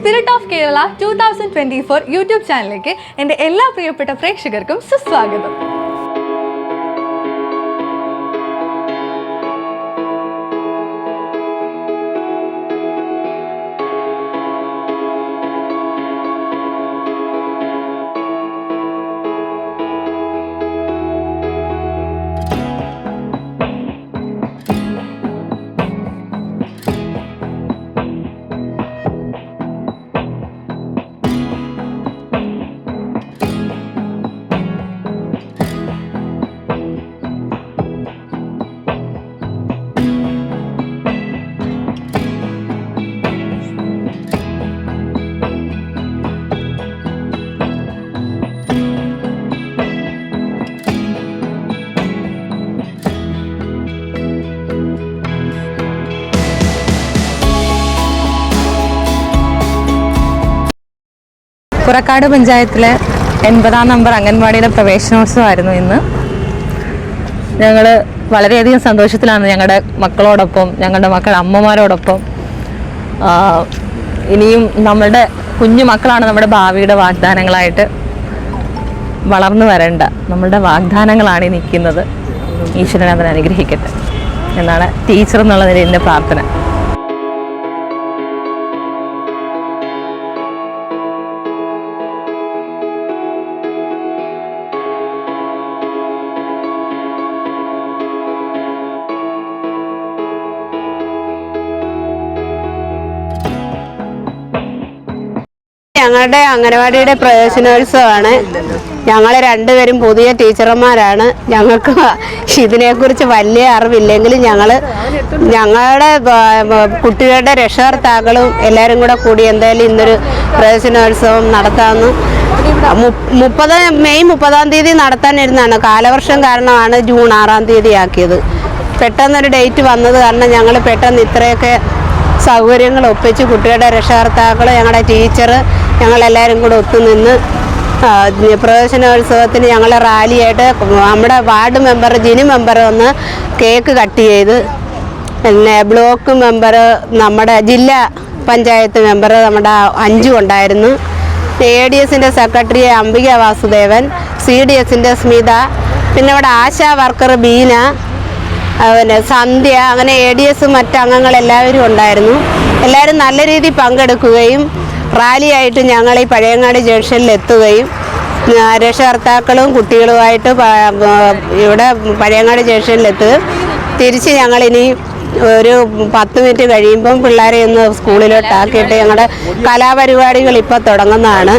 Spirit of Kerala two thousand twenty four YouTube ചാനലിലേക്ക് എന്റെ എല്ലാ പ്രിയപ്പെട്ട പ്രേക്ഷകർക്കും സുസ്വാഗതം. പുറക്കാട് പഞ്ചായത്തിലെ എൺപതാം നമ്പർ അംഗൻവാടിയിലെ പ്രവേശനോത്സവമായിരുന്നു ഇന്ന്. ഞങ്ങൾ വളരെയധികം സന്തോഷത്തിലാണ് ഞങ്ങളുടെ മക്കളോടൊപ്പം ഞങ്ങളുടെ മക്കൾ അമ്മമാരോടൊപ്പം. ഇനിയും നമ്മളുടെ കുഞ്ഞു മക്കളാണ് നമ്മുടെ ഭാവിയുടെ വാഗ്ദാനങ്ങളായിട്ട് വളർന്നു വരേണ്ട. നമ്മളുടെ വാഗ്ദാനങ്ങളാണ് ഈ നിൽക്കുന്നത്. ഈശ്വരൻ അതിനെ അനുഗ്രഹിക്കട്ടെ. എന്നാണ് ടീച്ചർ എന്നുള്ള എന്റെ പ്രാർത്ഥന. ഞങ്ങളുടെ അംഗനവാടിയുടെ പ്രവേശനോത്സവമാണ്. ഞങ്ങൾ രണ്ടുപേരും പുതിയ ടീച്ചർമാരാണ്. ഞങ്ങൾക്ക് ഇതിനെക്കുറിച്ച് വലിയ അറിവില്ലെങ്കിലും ഞങ്ങൾ ഞങ്ങളുടെ കുട്ടികളുടെ രക്ഷകർത്താക്കളും എല്ലാവരും കൂടെ കൂടി എന്തായാലും ഇന്നൊരു പ്രവേശനോത്സവം നടത്താമെന്ന് മുപ്പത് മെയ് മുപ്പതാം തീയതി നടത്താനിരുന്നാണ് കാലവർഷം കാരണമാണ് ജൂൺ ആറാം തീയതി ആക്കിയത്. പെട്ടെന്നൊരു ഡേറ്റ് വന്നത് കാരണം ഞങ്ങൾ പെട്ടെന്ന് ഇത്രയൊക്കെ സൗകര്യങ്ങൾ ഒപ്പിച്ച് കുട്ടികളുടെ രക്ഷകർത്താക്കൾ ഞങ്ങളുടെ ടീച്ചർ ഞങ്ങളെല്ലാവരും കൂടെ ഒത്തുനിന്ന് പ്രവേശനോത്സവത്തിന് ഞങ്ങൾ റാലിയായിട്ട് നമ്മുടെ വാർഡ് മെമ്പർ ജിനി മെമ്പർ വന്ന് കേക്ക് കട്ട് ചെയ്ത് പിന്നെ ബ്ലോക്ക് മെമ്പർ നമ്മുടെ ജില്ലാ പഞ്ചായത്ത് മെമ്പർ നമ്മുടെ അഞ്ചു ഉണ്ടായിരുന്നു എ ഡി എസിന്റെ secretary Ambika Vasudevan C D എസിന്റെ സ്മിത പിന്നെ ഇവിടെ ആശാ വർക്കർ ബീന പിന്നെ സന്ധ്യ അങ്ങനെ എ ഡി എസ് മറ്റ് അംഗങ്ങളെല്ലാവരും ഉണ്ടായിരുന്നു. എല്ലാവരും നല്ല രീതിയിൽ പങ്കെടുക്കുകയും റാലിയായിട്ട് ഞങ്ങൾ ഈ പഴയങ്ങാട് ജംഗ്ഷനിൽ എത്തുകയും രക്ഷകർത്താക്കളും കുട്ടികളുമായിട്ട് ഇവിടെ പഴയങ്ങാട് ജംഗ്ഷനിൽ എത്തുകയും തിരിച്ച് ഞങ്ങളിനി ഒരു പത്ത് മിനിറ്റ് കഴിയുമ്പം പിള്ളേരെ ഒന്ന് സ്കൂളിലോട്ടാക്കിയിട്ട് ഞങ്ങളുടെ കലാപരിപാടികൾ ഇപ്പോൾ തുടങ്ങുന്നതാണ്.